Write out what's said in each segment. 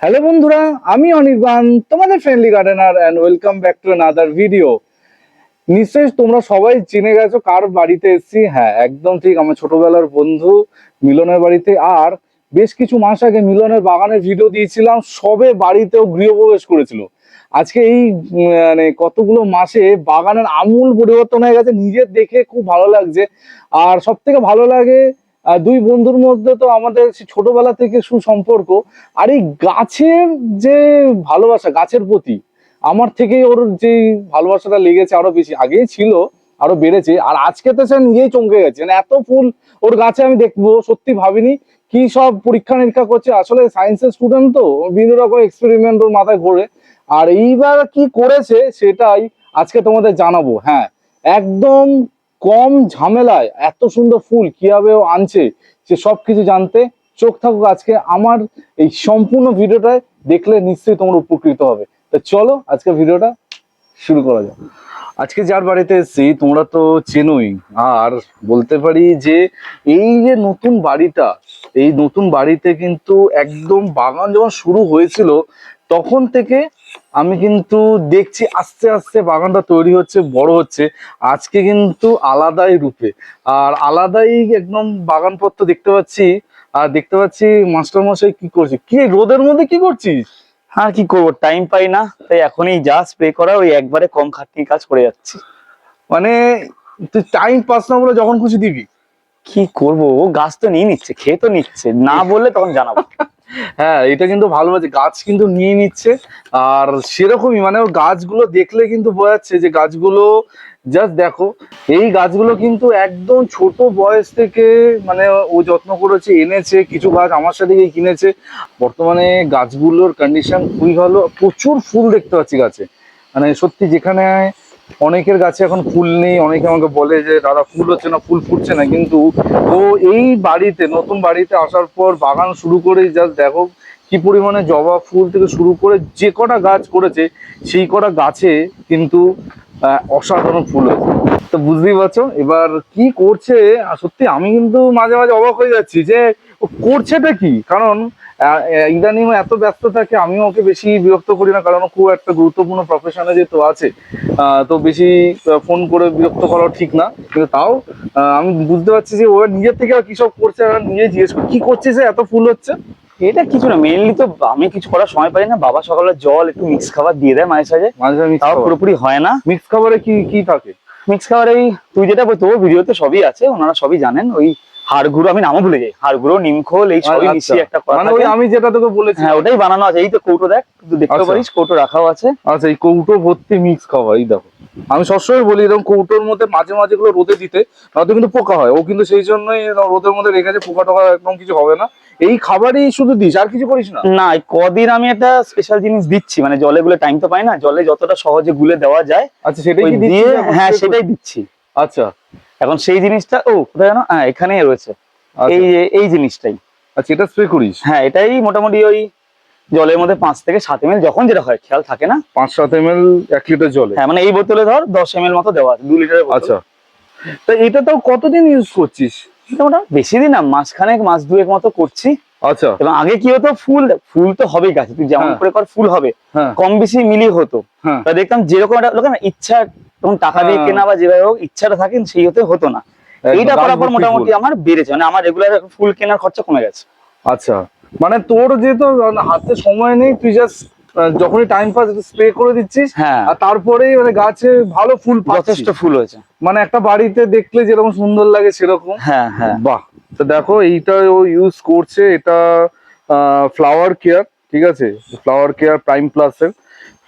Hello বন্ধুরা, আমি অনির্বাণ, তোমাদের friendly gardener and welcome back to another video নিশ্চয়ই তোমরা সবাই চিনে গেছো কার বাড়িতে এসেছি? হ্যাঁ একদম ঠিক, আমার ছোটবেলার বন্ধু মিলনের বাড়িতে। আর বেশ কিছু মাস আগে মিলনের বাগানের ভিডিও দিয়েছিলাম, সবে বাড়িতেও গৃহপ্রবেশ করেছিল। আজকে এই মানে কতগুলো মাসে বাগানের আমূল পরিবর্তন হয়ে গেছে নিজের দেখে খুব ভালো লাগছে। আর সব থেকে ভালো লাগে দুই বন্ধুর মধ্যে তো আমাদের ছোটবেলা থেকে সুসম্পর্ক। আর এই গাছের যে ভালোবাসা, গাছের প্রতি, আমার থেকে ওর যে ভালোবাসাটা লেগেছে আরও বেশি, আগেই ছিল, আরও বেড়েছে। আর আজকে তো সে নিজেই চমকে গেছে। মানে এত ফুল ওর গাছে আমি দেখব, সত্যি ভাবিনি। কি সব পরীক্ষা নিরীক্ষা করছে? আসলে সায়েন্সের স্টুডেন্ট তো বিভিন্ন রকম এক্সপেরিমেন্ট ওর মাথায় ঘোরে। আর এইবার কি করেছে সেটাই আজকে তোমাদের জানাব। হ্যাঁ একদম কম ঝামেলায় এত সুন্দর ফুল কীভাবে ও আনছে, সে সব কিছু জানতে চোখ থাকুক আজকে আমার এই সম্পূর্ণ ভিডিওটায়, দেখলে নিশ্চয়ই তোমরা উপকৃত হবে। তা চলো আজকে ভিডিওটা শুরু করা যাক। আজকে যার বাড়িতে এসেছি, তোমরা তো চেনোই, আর বলতে পারি যে এই যে নতুন বাড়িটা, এই নতুন বাড়িতে কিন্তু একদম বাগান যখন শুরু হয়েছিল, তখন থেকে আমি কিন্তু দেখছি আস্তে আস্তে বাগানটা তৈরি হচ্ছে বড় হচ্ছে। আজকে কিন্তু আলাদাই রূপে। আর আলাদাই একদম বাগানপত্র দেখতে পাচ্ছি। আর দেখতে পাচ্ছি মাস্টার মশাই কি করছে? কি রোদের মধ্যে কি করছিস? আর কি করব টাইম পাই না তাই এখনই যা স্প্রে করা ওই একবারে কম খাটনি কাজ করে যাচ্ছি। মানে তুই টাইম পাস না বলে যখন খুশি দিবি? কি করব গাছ তো নিয়ে নিচ্ছে খেয়ে তো নিচ্ছে না বললে তখন জানাব। হ্যাঁ এটা কিন্তু ভালো আছে গাছ কিন্তু নিয়ে নিচ্ছে। আর সেরকমই মানে গাছগুলো দেখলে কিন্তু বোঝা যাচ্ছে যে গাছগুলো জাস্ট দেখো, এই গাছগুলো কিন্তু একদম ছোট বয়স থেকে মানে ও যত্ন করেছে, এনেছে, কিছু গাছ আমার সাথে কিনেছে। বর্তমানে গাছগুলোর কন্ডিশন খুবই ভালো, প্রচুর ফুল দেখতে পাচ্ছি গাছে। মানে সত্যি যেখানে অনেকের গাছে এখন ফুল নেই, অনেকে আমাকে বলে যে, দাদা, ফুল হচ্ছে না, ফুল ফুটছে না। কিন্তু ও এই বাড়িতে, নতুন বাড়িতে আসার পর বাগান শুরু করে জাস্ট দেখো কি পরিমাণে জবা ফুল থেকে শুরু করে যে কটা গাছ করেছে, সেই কটা গাছে কিন্তু অসাধারণ ফুল হয়েছে। তো বুঝতেই পারছ? এবার কি করছে সত্যি আমি কিন্তু মাঝে মাঝে অবাক হয়ে যাচ্ছি যে করছেটা কি? কারণ ইদানিং এত ব্যস্ত থাকে আমিও ওকে বেশি বিরক্ত করি না কারণ খুব একটা গুরুত্বপূর্ণ প্রফেশনে যেহেতু আছে তো বেশি ফোন করে বিরক্ত করা ঠিক না কিন্তু তাও আমি বুঝতে পারছি যে ও নিজের থেকে আর কি সব করছে আর নিজে জিজ্ঞেস করি, কি করছিস যে এত ফুল হচ্ছে? এটা কিছু না মেইনলি তো আমি কিছু করার সময় পাই না বাবা সকালে জল একটু মিক্স খাবার দিয়ে দেয় মাঝে সাঝে মাঝে তাও পুরোপুরি হয় না। মিক্স খাবারে কি কি থাকে? মিক্স খাবার এই তুই যেটা বলতো ভিডিওতে সবই আছে ওনারা সবই জানেন ওই হাড় গুঁড়ো আমি নামও ভুলে যাই। হাড় গুঁড়ো নিমখোল এই সবই আচ্ছা, মিশিয়ে একটা করা মানে ওই আমি যেটা তোকে বলেছি। হ্যাঁ ওটাই বানানো আছে। এই তো কৌটো দেখ তুই দেখতে আচ্ছা। পারিস কৌটো রাখাও আছে। আচ্ছা এই কৌটো ভর্তি মিক্স খাবার এই দেখো। আমি সবসময় বলি এরকম কৌটোর মধ্যে মাঝে মাঝে গুলো রোদে দিতে নয়তো কিন্তু পোকা হয়। ও কিন্তু সেই জন্যই রোদের মধ্যে রেখে রেখেছে পোকা টোকা একদম কিছু হবে না। এই খাবারই শুধু দিস আর কিছু করিস না? না কদিন আমি একটা স্পেশাল জিনিস দিচ্ছি। মানে জলে গুলে টাইম তো পাই না জলে যতটা সহজে গুলে দেওয়া যায় আচ্ছা সেটাই দিয়ে হ্যাঁ সেটাই দিচ্ছি। আচ্ছা। এখন সেই জিনিসটা ও কোথায় জানো হ্যাঁ এখানেই রয়েছে। আচ্ছা। এই যে- এই জিনিসটাই। আচ্ছা এটা স্প্রে করিস হ্যাঁ এটাই মোটামুটি ওই জলের মধ্যে পাঁচ থেকে সাত এম যখন যেটা হয় খেয়াল থাকে না? পাঁচ সাত এম এল এক লিটার জল। হ্যাঁ মানে এই বোতলে ধর দশ এম মতো দেওয়া আছে দু লিটারের বোতল। আচ্ছা। তা এটা তো কতদিন ইউজ করছিস? মোটামুটি বেশি দিন না মাসখানেক মাস দুয়েক মতো করছি। আচ্ছা। এবং আগে কি হতো? ফুল ফুল তো হবেই গাছে তুই যেমন হ্যাঁ। করে কর ফুল হবে। হ্যাঁ। কম বেশি মিলিয়ে হতো। হ্যাঁ। দেখতাম যেরকম একটা লোকের না ইচ্ছা তখন টাকা দিয়ে। কেনা বা যেভাবে হোক ইচ্ছাটা থাকেন সেই হতে হতো না। এইটা করার পর মোটামুটি আমার বেড়েছে মানে আমার রেগুলার ফুল কেনার খরচা কমে গেছে। আচ্ছা। মানে তোর যেহেতু হাতে সময় নেই তুই জাস্ট যখনই টাইম পাস স্প্রে করে দিচ্ছিস হ্যাঁ। আর তারপরেই মানে গাছে ভালো ফুল যথেষ্ট ফুল হয়েছে। মানে একটা বাড়িতে দেখলে যেরকম সুন্দর লাগে সেরকম। হ্যাঁ হ্যাঁ। বাহ। তো দেখো এইটা ও ইউজ করছে এটা ফ্লাওয়ার কেয়ার ঠিক আছে? ফ্লাওয়ার কেয়ার প্রাইম প্লাসের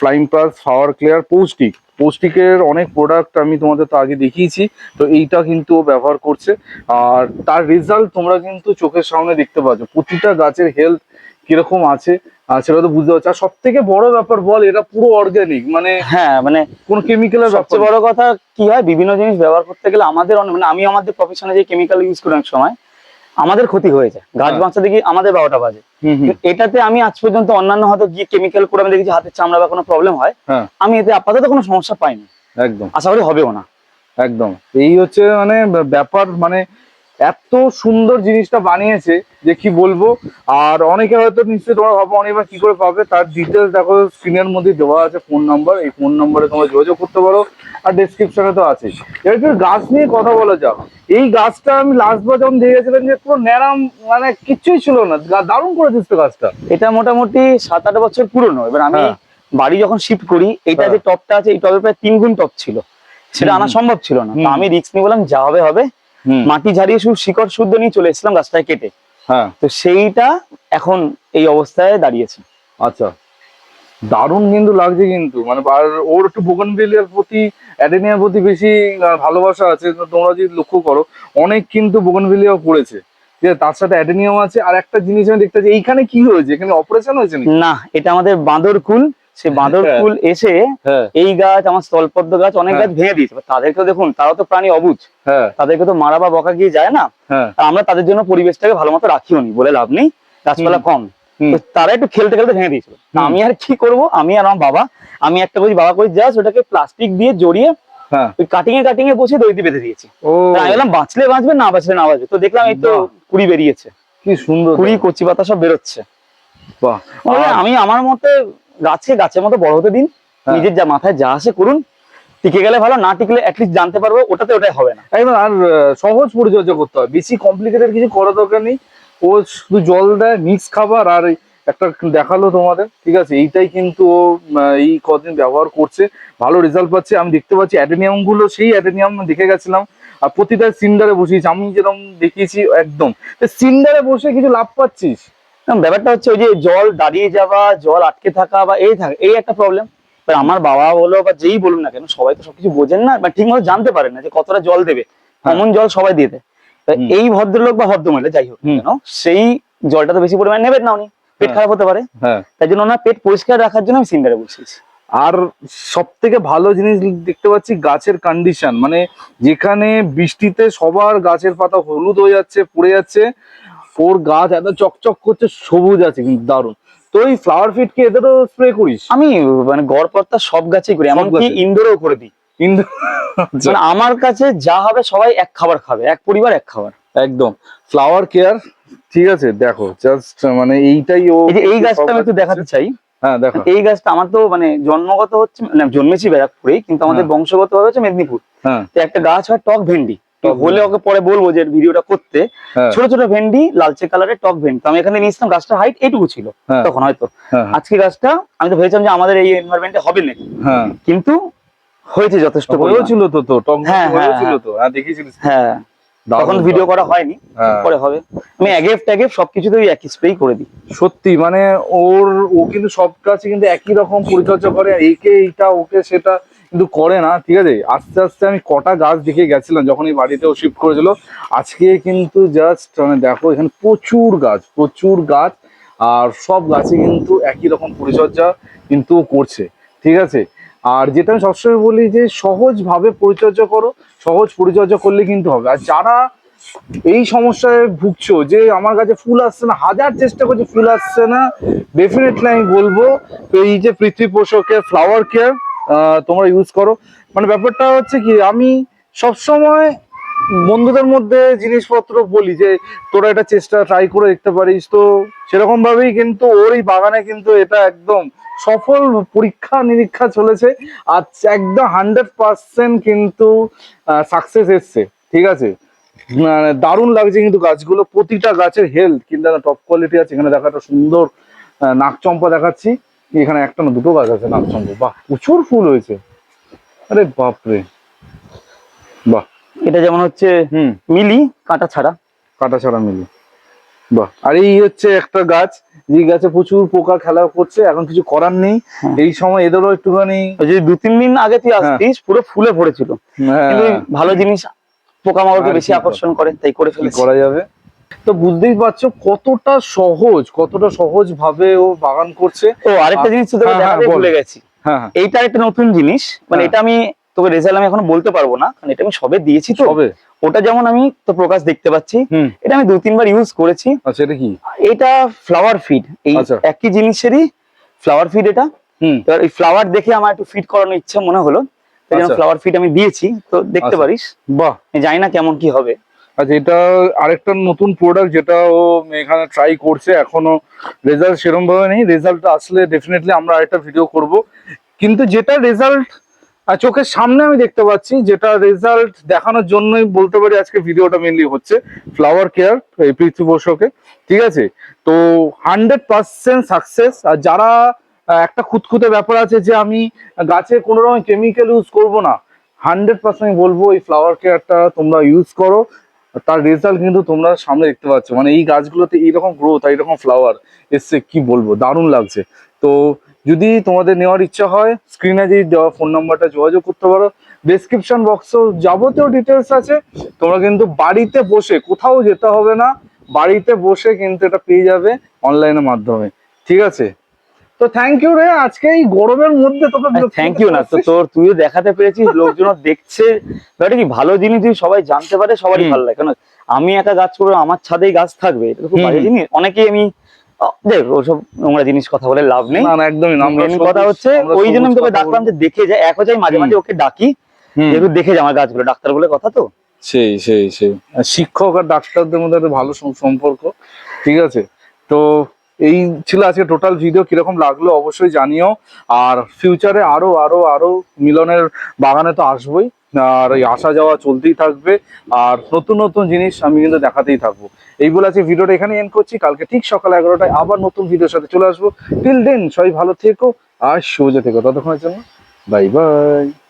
ফ্লাইম প্লাস ফ্লাওয়ার কেয়ার পৌষ্টিক পৌষ্টিকের অনেক প্রোডাক্ট আমি তোমাদের তো আগে দেখিয়েছি তো এইটা কিন্তু ও ব্যবহার করছে। আর তার রেজাল্ট তোমরা কিন্তু চোখের সামনে দেখতে পাচ্ছ। প্রতিটা গাছের হেলথ কীরকম আছে সেটা তো বুঝতে পারছ। আর সব থেকে বড় ব্যাপার বল এটা পুরো অর্গানিক মানে হ্যাঁ মানে কোন কেমিক্যালের সবচেয়ে বড় কথা কি হয় বিভিন্ন জিনিস ব্যবহার করতে গেলে আমাদের অনেক মানে আমি আমাদের প্রফেশনে যে কেমিক্যাল ইউজ করি অনেক সময় আমাদের ক্ষতি হয়ে যায়। গাছ হ্যাঁ। বাঁচাতে গিয়ে আমাদের বারোটা বাজে। এটাতে আমি আজ পর্যন্ত অন্যান্য হয়তো গিয়ে কেমিক্যাল করে আমি দেখেছি হাতের চামড়া বা কোনো প্রবলেম হয়। হ্যাঁ। আমি এতে আপাতত কোনো সমস্যা পাইনি। একদম। আশা করি হবেও না। একদম। এই হচ্ছে মানে ব্যাপার মানে এত সুন্দর জিনিসটা বানিয়েছে যে কি বলব? আর অনেকে হয়তো নিশ্চয়ই তোমরা ভাবো অনেকবার কি করে পাবে? তার ডিটেলস দেখো স্ক্রিনের মধ্যে দেওয়া আছে ফোন নাম্বার এই ফোন নাম্বারে তোমরা যোগাযোগ করতে পারো আর ডেসক্রিপশনে তো আছে। এবার একটু গাছ নিয়ে কথা বলা যাক এই গাছটা আমি লাস্ট বার যখন দিয়ে গেছিলাম যে পুরো ন্যাড়াম মানে কিচ্ছুই ছিল না দারুণ করেছিস তো গাছটা। এটা মোটামুটি সাত আট বছর পুরনো। এবার আমি হ্যাঁ। বাড়ি যখন শিফট করি এটা যে টপটা আছে এই টপের প্রায় তিন গুণ টপ ছিল। সেটা আনা সম্ভব ছিল না। আমি রিস্ক নিয়ে বললাম যা হবে হবে। মাটি ঝাড়িয়ে শুধু শিকড় শুদ্ধ নিয়ে চলে এসেছিলাম গাছটায় কেটে। হ্যাঁ। তো সেইটা এখন এই অবস্থায় দাঁড়িয়েছে। আচ্ছা। দারুণ কিন্তু লাগছে কিন্তু। মানে আর ওর একটু বোগনভেলিয়ার প্রতি অ্যাডেনিয়ার প্রতি বেশি ভালোবাসা আছে। তোমরা যদি লক্ষ্য করো অনেক কিন্তু বোগনভেলিয়াও পড়েছে। তার সাথে অ্যাডেনিয়াম আছে। আর একটা জিনিস আমি দেখতে এইখানে কি হয়েছে? এখানে অপারেশন হয়েছে না এটা আমাদের বাঁদর কুল সে বাঁদর ফুল এসে হ্যাঁ। এই গাছ আমার স্থলপদ্ম গাছ অনেক হ্যাঁ। গাছ ভেঙে দিয়েছে। এবার তাদেরকেও দেখুন তারাও তো প্রাণী হ্যাঁ। তাদেরকে তো মারা বা বকা গিয়ে যায় না। হ্যাঁ। আমরা তাদের জন্য পরিবেশটাকে ভালো মতো রাখিও নি বলে লাভ নেই। গাছপালা কম। তারা একটু খেলতে খেলতে ভেঙে দিয়েছিল আমি আর কি করব? আমি আর আমার বাবা। আমি একটা করি বাবা করি জাস্ট ওটাকে প্লাস্টিক দিয়ে জড়িয়ে হ্যাঁ। ওই কাটিং এ কাটিং এ বসে দড়িতে বেঁধে দিয়েছি। আমি বললাম বাঁচলে বাঁচবে না বাঁচলে না বাঁচবে। তো দেখলাম এই তো কুড়ি বেরিয়েছে। কি সুন্দর। কুড়ি কচি পাতা সব বেরোচ্ছে। আমি আমার মতে গাছকে গাছের মতো বড় হতে দিন। হ্যাঁ। নিজের যা মাথায় যা আসে করুন। টিকে গেলে ভালো না টিকলে অ্যাটলিস্ট জানতে পারব ওটাতে ওটাই হবে না। একদম আর সহজ পরিচর্যা করতে হবে বেশি কমপ্লিকেটেড কিছু করার দরকার নেই। ও শুধু জল দেয় মিক্স খাবার আর একটা দেখাল তোমাদের ঠিক আছে? এইটাই কিন্তু ও এই কদিন ব্যবহার করছে। ভালো রেজাল্ট পাচ্ছে। আমি দেখতে পাচ্ছি অ্যাডেনিয়ামগুলো সেই অ্যাডেনিয়াম দেখে গেছিলাম। আর প্রতিটা সিন্ডারে বসিয়েছি। আমি যেরকম দেখিয়েছি একদম। সিন্ডারে বসে কিছু লাভ পাচ্ছিস? ব্যাপারটা হচ্ছে ওই যে জল দাঁড়িয়ে যাওয়া জল আটকে থাকা বা এই থাকা এই একটা প্রবলেম আমার বাবা বলো বা যেই বলুন না কেন সবাই তো সবকিছু বোঝেন না বা ঠিক মতো জানতে পারেন না যে কতটা জল দেবে। কমন জল সবাই দিয়ে দেয়। এই ভদ্রলোক বা ভদ্রমহিলা যাই হোক কেন সেই জলটা তো বেশি পরিমাণে নেবেন না উনি। পেট হ্যাঁ। খারাপ হতে পারে। হ্যাঁ। তাই জন্য ওনার পেট পরিষ্কার রাখার জন্য আমি সিন্ডারে বসিয়েছি। আর সব থেকে ভালো জিনিস দেখতে পাচ্ছি গাছের কন্ডিশন মানে যেখানে বৃষ্টিতে সবার গাছের পাতা হলুদ হয়ে যাচ্ছে পড়ে যাচ্ছে ওর গাছ এত চকচক করছে সবুজ আছে কিন্তু দারুণ। তো এই ফ্লাওয়ার ফিট কি এদেরও স্প্রে করিস? আমি মানে গড় পত্তা সব গাছেই করি এমনকি গাছে? ইনডোরেও করে দিই। কিন্তু মানে আমার কাছে যা হবে সবাই এক খাবার খাবে এক পরিবার এক খাবার। একদম। ফ্লাওয়ার কেয়ার ঠিক আছে দেখো জাস্ট মানে এইটাই ও এই গাছটা আমি একটু দেখাতে চাই। হ্যাঁ দেখো। এই গাছটা আমার তো মানে জন্মগত হচ্ছে মানে জন্মেছি ব্যারাকপুরেই কিন্তু আমাদের হ্যাঁ। বংশগত ভাবে হচ্ছে মেদিনীপুর। হ্যাঁ। তো একটা গাছ হয় টক ভেন্ডি। হলে ওকে পরে বলব যে ভিডিওটা করতে। হ্যাঁ। ছোট ছোট ভেন্ডি লালচে কালারের টক ভেন্ডি। তো আমি এখানে নিয়েছিলাম গাছটা হাইট এইটুকু ছিল হ্যাঁ। তখন হয়তো। হ্যাঁ আজকে গাছটা আমি তো ভেবেছিলাম যে আমাদের এই এনভায়রনমেন্টে হবে হ্যাঁ। কিন্তু হয়েছে যথেষ্ট। হয়েছিল তো তো টক হ্যাঁ, হ্যাঁ, হয়েছিল তো হ্যাঁ দেখিয়েছিলিস। হ্যাঁ। তখন ভিডিও করা হয়নি হ্যাঁ। পরে হবে। আমি অ্যাগেভ ট্যাগেভ সবকিছুতে ওই একই স্প্রেই করে দিই। সত্যি মানে ওর ও কিন্তু সব কাছে কিন্তু একই রকম পরিচর্যা করে একে এইটা ওকে সেটা। কিন্তু করে না, ঠিক আছে? আস্তে আস্তে আমি কটা গাছ দেখে গেছিলাম যখন এই বাড়িতে ও শিফট করেছিল। আজকে কিন্তু জাস্ট মানে দেখো, এখানে প্রচুর গাছ প্রচুর গাছ, আর সব গাছে কিন্তু একই রকম পরিচর্যা কিন্তু করছে, ঠিক আছে? আর যেটা আমি সবসময় বলি যে, সহজভাবে পরিচর্যা করো, সহজ পরিচর্যা করলে কিন্তু হবে। আর যারা এই সমস্যায় ভুগছো যে, আমার কাছে ফুল আসছে না, হাজার চেষ্টা করছে, ফুল আসছে না ডেফিনেটলি আমি বলব তো এই যে পৃথিবী পোষকের ফ্লাওয়ার কেয়ার তোমরা ইউজ করো। মানে ব্যাপারটা হচ্ছে কি, আমি সবসময় বন্ধুদের মধ্যে জিনিসপত্র বলি যে, তোরা এটা চেষ্টা ট্রাই করে দেখতে পারিস। তো সেরকম ভাবেই কিন্তু ওর এই বাগানে কিন্তু এটা একদম সফল পরীক্ষা নিরীক্ষা চলেছে। আর একদম হান্ড্রেড পার্সেন্ট কিন্তু সাকসেস এসছে। ঠিক আছে? মানে দারুণ লাগছে কিন্তু গাছগুলো। প্রতিটা গাছের হেলথ কিন্তু টপ কোয়ালিটি আছে। এখানে দেখাটা সুন্দর নাকচম্পা দেখাচ্ছি। এখানে একটা না দুটো গাছ আছে নাকচম্পা বাহ প্রচুর ফুল হয়েছে। আরে বাপরে। বাহ। এটা যেমন হচ্ছে মিলি কাঁটা ছাড়া। কাটা ছাড়া মিলি। বাহ আর এই হচ্ছে একটা গাছ যে গাছে প্রচুর পোকা খেলা করছে এখন কিছু করার নেই। হ্যাঁ। এই সময় এদেরও একটুখানি ওই যদি দু তিন দিন আগে তুই হ্যাঁ। আসতিস পুরো ফুলে ভরেছিল। হ্যাঁ, ভালো জিনিস পোকামাকড়কে বেশি আকর্ষণ করে তাই করে কি ফেলেছি। করা যাবে? তো বুঝতেই পারছ কতটা সহজ কতটা সহজ ভাবে ও বাগান করছে। ও আরেকটা জিনিস তোকে হ্যাঁ, হ্যাঁ, ভুলে গেছি। হ্যাঁ এইটা একটা নতুন জিনিস মানে। এটা আমি তোকে রেজাল্ট আমি এখনও বলতে পারব না কারণ এটা আমি সবে দিয়েছি তো। ওটা যেমন আমি তো প্রকাশ দেখতে পাচ্ছি এটা আমি দু তিনবার ইউজ করেছি। আচ্ছা এটা কি? এটা ফ্লাওয়ার ফিড এই আচ্ছা। একই জিনিসেরই ফ্লাওয়ার ফিড এটা। হুম। এবার এই ফ্লাওয়ার দেখে আমার একটু ফিড করানোর ইচ্ছা মনে হলো তাই জন্য আচ্ছা। ফ্লাওয়ার ফিড আমি দিয়েছি তো দেখতে আচ্ছা। পারিস। বাহ। আমি জানি না কেমন কি হবে। আচ্ছা এটা আরেকটা নতুন প্রোডাক্ট যেটা ও এখানে ট্রাই করছে, এখনও রেজাল্ট সেরকম ভাবে নেই। রেজাল্ট আসলে ডেফিনেটলি আমরা আরেকটা ভিডিও করব। কিন্তু যেটা রেজাল্ট চোখের সামনে আমি দেখতে পাচ্ছি, যেটা রেজাল্ট দেখানোর জন্যই বলতে পারি আজকে ভিডিওটা মেনলি হচ্ছে ফ্লাওয়ার কেয়ার এই পৃথিবর্ষকে ঠিক আছে? তো হান্ড্রেড পার্সেন্ট সাকসেস আর যারা একটা খুঁতখুঁতে ব্যাপার আছে যে আমি গাছে কোনো রকম কেমিক্যাল ইউজ করব না হান্ড্রেড পার্সেন্ট আমি বলব এই ফ্লাওয়ার কেয়ারটা তোমরা ইউজ করো। তার রেজাল্ট কিন্তু তোমরা সামনে দেখতে পাচ্ছ। মানে এই গাছগুলোতে এইরকম গ্রোথ আর এইরকম ফ্লাওয়ার এসছে, কি বলব? দারুণ লাগছে। তো যদি তোমাদের নেওয়ার ইচ্ছা হয় স্ক্রিনে যে দেওয়া ফোন নাম্বারটা যোগাযোগ করতে পারো। ডেসক্রিপশন বক্সেও যাবতীয় ডিটেলস আছে। তোমরা কিন্তু বাড়িতে বসে, কোথাও যেতে হবে না, বাড়িতে বসে কিন্তু এটা পেয়ে যাবে অনলাইনের মাধ্যমে। ঠিক আছে? তো থ্যাংক ইউ রে আজকে এই গরমের মধ্যে তোকে থ্যাংক ইউ না তো তোর তুইও দেখাতে পেরেছিস লোকজন দেখছে। ব্যাপারটা কি ভালো জিনিস যদি সবাই জানতে পারে সবারই ভালো লাগে। কেন আমি একা গাছ করব আমার ছাদেই গাছ থাকবে এটা খুব হুম। জিনিস। অনেকেই আমি দেখ ওসব নোংরা জিনিস কথা বলে লাভ নেই। না একদমই না কথা হচ্ছে ওই জন্য আমি তোকে ডাকলাম যে দেখে যায় এক হচ্ছে মাঝে মাঝে ওকে ডাকি। একটু দেখে যা আমার গাছগুলো ডাক্তার বলে কথা তো? সেই সেই সেই। শিক্ষক আর ডাক্তারদের মধ্যে একটা ভালো সম্পর্ক ঠিক আছে? তো এই ছিল আজকে টোটাল ভিডিও কীরকম লাগল অবশ্যই জানিও। আর ফিউচারে আরও আরও আরও মিলনের বাগানে তো আসবোই। আর এই আসা যাওয়া চলতেই থাকবে। আর নতুন নতুন জিনিস আমি কিন্তু দেখাতেই থাকব। এই বলে আজকে ভিডিওটা এখানে এন্ড করছি। কালকে ঠিক সকাল এগারোটায় আবার নতুন ভিডিওর সাথে চলে আসব। টিল দেন সবাই ভালো থেকো আর সোজা থেকো। ততক্ষণের জন্য বাই বাই